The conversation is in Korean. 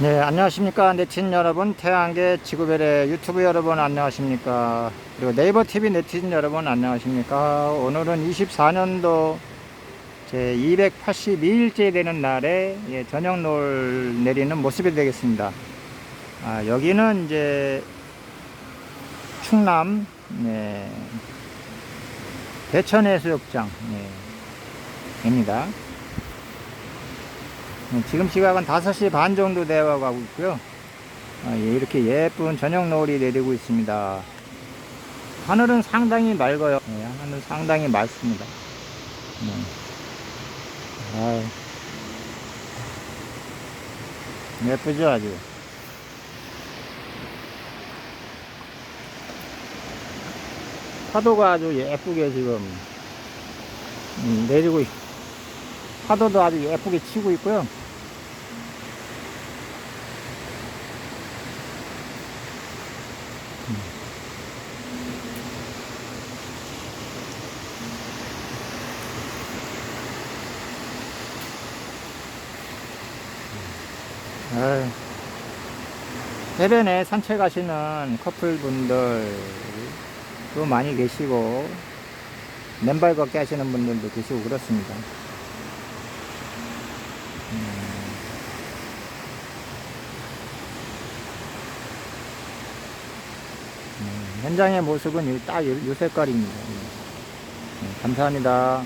네, 안녕하십니까. 네티즌 여러분, 태양계 지구별의 유튜브 여러분, 안녕하십니까. 그리고 네이버 TV 네티즌 여러분, 안녕하십니까. 오늘은 24년도 제 282일째 되는 날에 예, 저녁 노을 내리는 모습이 되겠습니다. 아, 여기는 이제 충남, 네, 대천해수욕장, 네, 입니다. 네, 지금 시각은 5시 반 정도 되어 가고 있고요. 아, 예, 이렇게 예쁜 저녁 노을이 내리고 있습니다. 하늘은 상당히 맑아요. 네, 하늘은 상당히 맑습니다. 네. 예쁘죠, 아주. 파도가 아주 예쁘게 지금 음, 내리고 있, 파도도 아주 예쁘게 치고 있고요. 아유, 해변에 산책하시는 커플분들도 많이 계시고 맨발 걷기 하시는 분들도 계시고 그렇습니다. 음. 현장의 모습은 이- 딱 이, 이 색깔입니다. 네, 감사합니다.